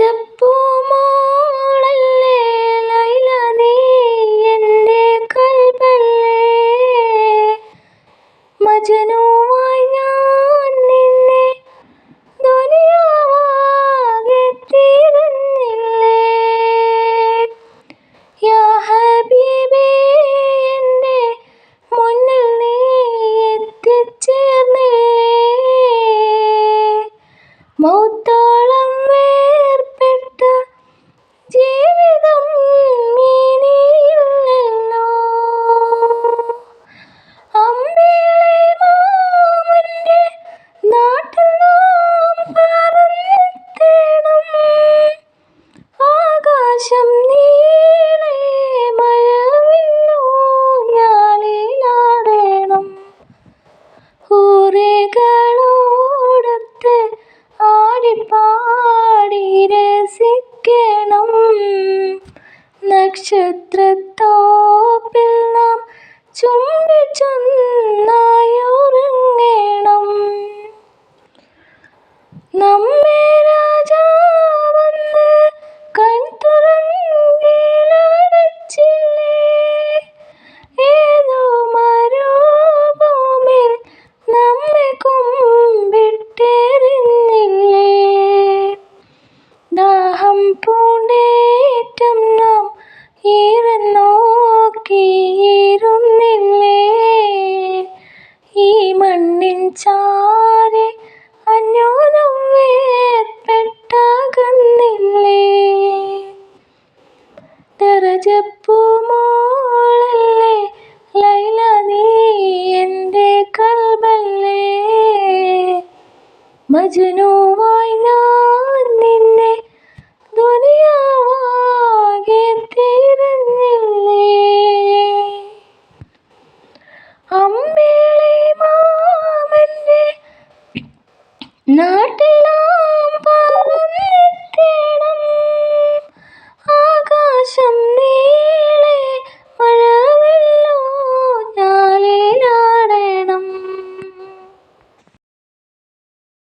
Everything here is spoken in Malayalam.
പച്ചപ്പൂമോളല്ലേ ലൈല നീ എന്റെ കവിതകളോടൊത്ത് ആടിപ്പാടി രസിക്കണം. നക്ഷത്രത്തോപ്പിൽ നാം ചുംബിച്ചൊന്നായുറങ്ങണം നമ്മേരാ മുന്നേറ്റം നാം ഈറൻ നോക്കിയിരുന്നില്ലേ? ഈ മണ്ണിൻ ചാരെ അന്യോനം വേർപെട്ടാകുന്നില്ലേ? നിറജപ്പൂമോളല്ലേ ലൈല നീ എന്റെ കൽബല്ലേ? മജനുവായി ഞാൻ